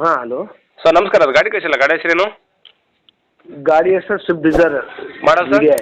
ಹಾಂ hello. Sir ನಮಸ್ಕಾರ. ಅದು ಗಾಡಿ ಕಳಿಸಿಲ್ಲ. ಗಾಡಿ ಹೆಸರೇನು? ಗಾಡಿ ಹೆಸರು ಸ್ವಿಫ್ಟ್ ಡಿಸೈರ್ ಮಾಡಲ್ ಸರ್? ಇದೆ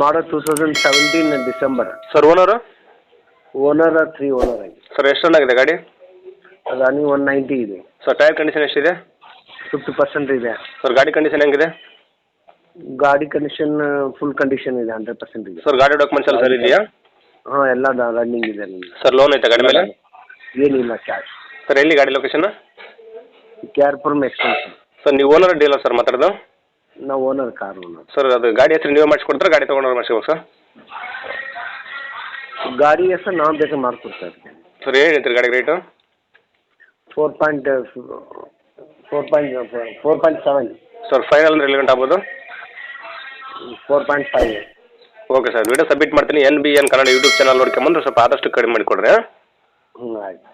ಮಾಡೋ two thousand seventeen December sir owner owner three owner ಆಗಿ. ಸರ್ ಎಷ್ಟು ರನ್ ಆಗಿದೆ ಗಾಡಿ? ರನ್ನಿಂಗ್ ಒನ್ ನೈಂಟಿ ಇದೆ. ಸರ್ ಟೈರ್ ಕಂಡೀಷನ್ ಎಷ್ಟಿದೆ? ಫಿಫ್ಟಿ ಪರ್ಸೆಂಟ್ ಇದೆ. ಸರ್ ಗಾಡಿ ಕಂಡೀಷನ್ ಹೆಂಗಿದೆ? ಗಾಡಿ ಕಂಡೀಷನ್ ಫುಲ್ ಕಂಡೀಷನ್ ಇದೆ ಹಂಡ್ರೆಡ್ ಪರ್ಸೆಂಟ್ ಇದೆ. ಸರ್ ಗಾಡಿ ಡಾಕ್ಯುಮೆಂಟ್ಸ್ ಎಲ್ಲ ಸರ್ ಇದೆಯಾ? ಹಾಂ ಎಲ್ಲ ರನ್ನಿಂಗ್ ಇದೆ ನನಗೆ ಸರ್ ಲೋನ್ ಐತೆ ಗಾಡಿ ಮೇಲೆ? ಏನಿಲ್ಲ ಕ್ಯಾಶ್ ಸರ್ ಎಲ್ಲಿ ಗಾಡಿ ಲೊಕೇಶನ್ ಕ್ಯಾರ್ಪುರಮ್ ಎಕ್ಸ್ಟೆನ್ಷನ್ ಸರ್ ನೀವು ಓನರ್ ಡೀಲರ್ ಸರ್ ಮಾತಾಡೋದು? ನಾವು ಓನರ್ ಕಾರ್ ಓನರ್ ಸರ್ ಅದು ಗಾಡಿ ಹೆಸರು ನೀವೇ ಮಾಡಿಸ್ಕೊಡ್ತಾರೆ? ಗಾಡಿ ತೊಗೊಂಡ್ರೆ ಮಾಡಿಸ್ಕೋಬೇಕು ಸರ್ ಗಾಡಿ ಹೆಸರು ನಾವು ಬೇಕಾದ್ರೆ ಮಾಡಿಕೊಡ್ತಾರೆ ಇರ್ತೀವಿ ಸರ್ ಏನು ಹೇಳ್ತೀರಿ ಗಾಡಿ rate four point four point four point seven sir final ಅಂದ್ರೆ ಎಲ್ಲಿ ಗಂಟೆ ಆಗ್ಬೋದು? Four point five okay sir video submit ಮಾಡ್ತೀನಿ. N B N Kannada YouTube channel ನೋಡ್ಕೊಂಬಂದ್ರೆ ಸ್ವಲ್ಪ ಆದಷ್ಟು ಕಡಿಮೆ ಮಾಡಿಕೊಡ್ರಿ ಹ್ಞೂ ಆಯ್ತು.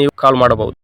ನೀವು ಕಾಲ್ ಮಾಡಬಹುದು